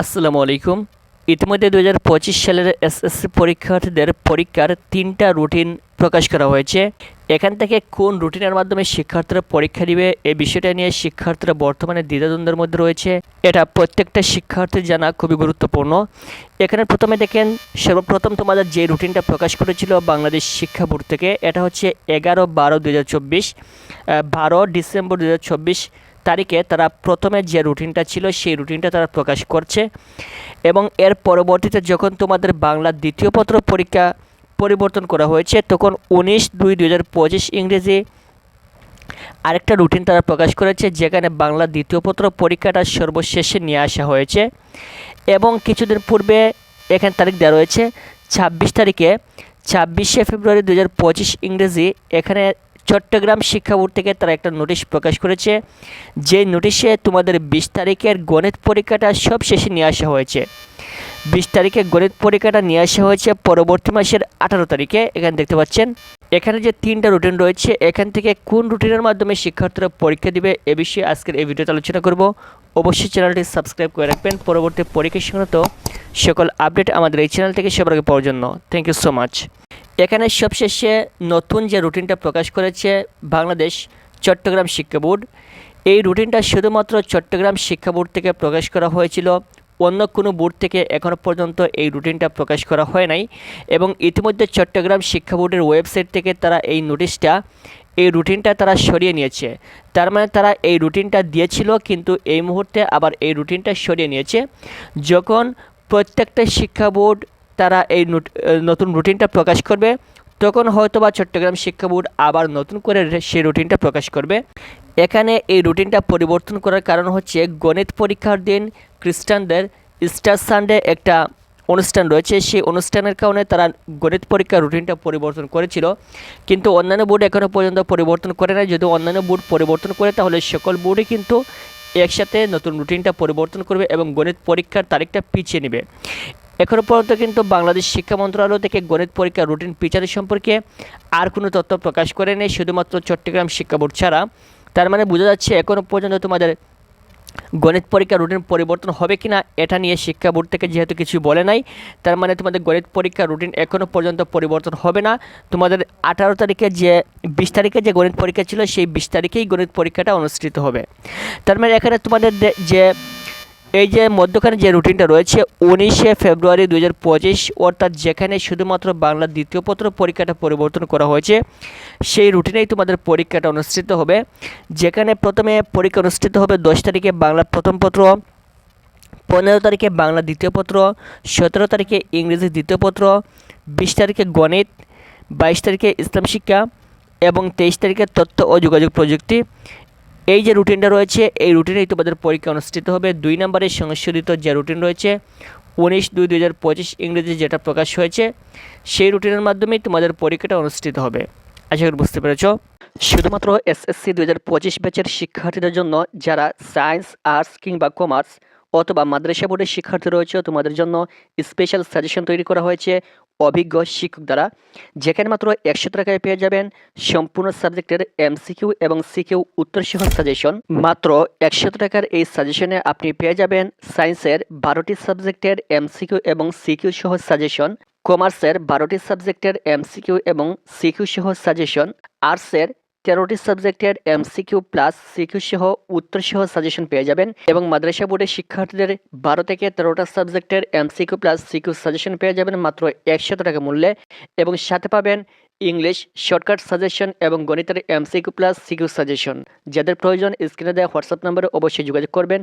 আসসালামু আলাইকুম। ইতিমধ্যে দু হাজার পঁচিশ সালের এসএসসি পরীক্ষার্থীদের পরীক্ষার তিনটা রুটিন প্রকাশ করা হয়েছে। এখান থেকে কোন রুটিনের মাধ্যমে শিক্ষার্থীরা পরীক্ষা দিবে, এই বিষয়টা নিয়ে শিক্ষার্থীরা বর্তমানে দ্বিধাদ্বন্দ্বের মধ্যে রয়েছে। এটা প্রত্যেকটা শিক্ষার্থীর জানা খুবই গুরুত্বপূর্ণ। এখানে প্রথমে দেখেন, সর্বপ্রথম তোমাদের যে রুটিনটা প্রকাশ করেছিল বাংলাদেশ শিক্ষা বোর্ড থেকে, এটা হচ্ছে এগারো বারো দু হাজার চব্বিশ বারো ডিসেম্বর দু হাজার চব্বিশ তারিখে তারা প্রথমে যে রুটিনটা ছিল, সেই রুটিনটা তারা প্রকাশ করছে। এবং এর পরবর্তীতে যখন তোমাদের বাংলা দ্বিতীয় পত্র পরীক্ষা পরিবর্তন করা হয়েছে, তখন উনিশ দুই দুই হাজার পঁচিশ ইংরেজি আরেকটা রুটিন তারা প্রকাশ করেছে, যেখানে বাংলা দ্বিতীয় পত্র পরীক্ষাটা সর্বশেষে নিয়ে আসা হয়েছে। এবং কিছুদিন পূর্বে এখানে তারিখ দেওয়া রয়েছে, ছাব্বিশ তারিখে ছাব্বিশে ফেব্রুয়ারি দু হাজার পঁচিশ ইংরেজি এখানে চট্টগ্রাম শিক্ষা বোর্ড থেকে তারা একটা নোটিশ প্রকাশ করেছে, যে নোটিশে তোমাদের বিশ তারিখের গণিত পরীক্ষাটা সব শেষে নিয়ে আসা হয়েছে। বিশ তারিখে গণিত পরীক্ষাটা নিয়ে আসা হয়েছে পরবর্তী মাসের আঠারো তারিখে, এখানে দেখতে পাচ্ছেন। এখানে যে তিনটা রুটিন রয়েছে, এখান থেকে কোন রুটিনের মাধ্যমে শিক্ষার্থীরা পরীক্ষা দিবে এ বিষয়ে আজকের এই ভিডিওতে আলোচনা করব। অবশ্যই চ্যানেলটি সাবস্ক্রাইব করে রাখবেন। পরবর্তী পরীক্ষা সংক্রান্ত সকল আপডেট আমাদের এই চ্যানেল থেকে সবার আগে পাওয়ার জন্য। থ্যাংক ইউ সো মাচ এখানে সবশেষে নতুন যে রুটিনটা প্রকাশ করেছে বাংলাদেশ চট্টগ্রাম শিক্ষা বোর্ড, এই রুটিনটা শুধুমাত্র চট্টগ্রাম শিক্ষা বোর্ড থেকে প্রকাশ করা হয়েছিল, অন্য কোনো বোর্ড থেকে এখনও পর্যন্ত এই রুটিনটা প্রকাশ করা হয় নাই এবং ইতিমধ্যে চট্টগ্রাম শিক্ষা বোর্ডের ওয়েবসাইট থেকে তারা এই নোটিশটা, এই রুটিনটা তারা সরিয়ে নিয়েছে। তার মানে তারা এই রুটিনটা দিয়েছিল, কিন্তু এই মুহূর্তে আবার এই রুটিনটা সরিয়ে নিয়েছে। যখন প্রত্যেকটা শিক্ষা বোর্ড তারা এই নতুন রুটিনটা প্রকাশ করবে। তখন হয়তো বা চট্টগ্রাম শিক্ষা বোর্ড আবার নতুন করে সেই রুটিনটা প্রকাশ করবে। এখানে এই রুটিনটা পরিবর্তন করার কারণ হচ্ছে গণিত পরীক্ষার দিন খ্রিস্টানদের স্টার সানডে একটা অনুষ্ঠান রয়েছে। সেই অনুষ্ঠানের কারণে তারা গণিত পরীক্ষার রুটিনটা পরিবর্তন করেছিল। কিন্তু অন্যান্য বোর্ড এখনও পর্যন্ত পরিবর্তন করে না যদি অন্যান্য বোর্ড পরিবর্তন করে, তাহলে সকল বোর্ডই কিন্তু একসাথে নতুন রুটিনটা পরিবর্তন করবে এবং গণিত পরীক্ষার তারিখটা পিছিয়ে নেবে। এখনও পর্যন্ত কিন্তু বাংলাদেশ শিক্ষা মন্ত্রণালয় থেকে গণিত পরীক্ষার রুটিন পিচারের সম্পর্কে আর কোনো তথ্য প্রকাশ করে নেই, শুধুমাত্র চট্টগ্রাম শিক্ষা বোর্ড ছাড়া। তার মানে বোঝা যাচ্ছে এখনও পর্যন্ত তোমাদের গণিত পরীক্ষার রুটিন পরিবর্তন হবে কি না এটা নিয়ে শিক্ষা বোর্ড থেকে যেহেতু কিছু বলে নাই, তার মানে তোমাদের গণিত পরীক্ষার রুটিন এখনও পর্যন্ত পরিবর্তন হবে না। তোমাদের আঠারো তারিখে যে, বিশ তারিখে যে গণিত পরীক্ষা ছিল, সেই বিশ তারিখেই গণিত পরীক্ষাটা অনুষ্ঠিত হবে। তার মানে এখানে তোমাদের যে এই যে মধ্যখানে যে রুটিনটা রয়েছে, উনিশে ফেব্রুয়ারি দু হাজার পঁচিশ, অর্থাৎ যেখানে শুধুমাত্র বাংলা দ্বিতীয় পত্র পরীক্ষাটা পরিবর্তন করা হয়েছে, সেই রুটিনেই তোমাদের পরীক্ষাটা অনুষ্ঠিত হবে। যেখানে প্রথমে পরীক্ষা অনুষ্ঠিত হবে দশ তারিখে বাংলা প্রথম পত্র, পনেরো তারিখে বাংলা দ্বিতীয় পত্র, সতেরো তারিখে ইংরেজি দ্বিতীয় পত্র, বিশ তারিখে গণিত, বাইশ তারিখে ইসলাম শিক্ষা, এবং তেইশ তারিখে তথ্য ও যোগাযোগ প্রযুক্তি। এই যে রুটিনটা রয়েছে, এই রুটিনেই তোমাদের পরীক্ষা অনুষ্ঠিত হবে। দুই নম্বরের সংশোধিত যে রুটিন রয়েছে, উনিশ দুই দু হাজার পঁচিশ ইংরেজি যেটা প্রকাশ হয়েছে, সেই রুটিনের মাধ্যমেই তোমাদের পরীক্ষাটা অনুষ্ঠিত হবে। আশা করি বুঝতে পেরেছ। শুধুমাত্র এসএসসি দু হাজার পঁচিশ ব্যাচের শিক্ষার্থীদের জন্য, যারা সায়েন্স আর্টস কিংবা কমার্স অথবা মাদ্রাসা বোর্ডের শিক্ষার্থী রয়েছে, তোমাদের জন্য স্পেশাল সাজেশন তৈরি করা হয়েছে। অভিজ্ঞ শিক্ষক দ্বারা যেখানে মাত্র একশো টাকায় পেয়ে যাবেন সম্পূর্ণ সাবজেক্টের এমসিকিউ এবং সিকিউ উত্তর সহ সাজেশন মাত্র একশো টাকার এই সাজেশনে আপনি পেয়ে যাবেন সায়েন্সের বারোটি সাবজেক্টের এমসিকিউ এবং সিকিউ সহ সাজেশন কমার্সের বারোটি সাবজেক্টের এমসিকিউ এবং সিকিউ সহ সাজেশন আর্টসের তেরোটি সাবজেক্টের এমসিকিউ প্লাস সিকিউ সহ উত্তর সহ সাজেশন পেয়ে যাবেন এবং মাদ্রাসা বোর্ডের শিক্ষার্থীদের বারো থেকে তেরোটা সাবজেক্টের এমসিকিউ প্লাস সিকিউ সাজেশন পেয়ে যাবেন মাত্র একশত টাকা মূল্যে এবং সাথে পাবেন ইংলিশ শর্টকাট সাজেশন এবং গণিতের এমসিকিউ প্লাস সিকিউ সাজেশন যাদের প্রয়োজন স্ক্রিনে দেওয়া হোয়াটসঅ্যাপ নম্বরে অবশ্যই যোগাযোগ করবেন।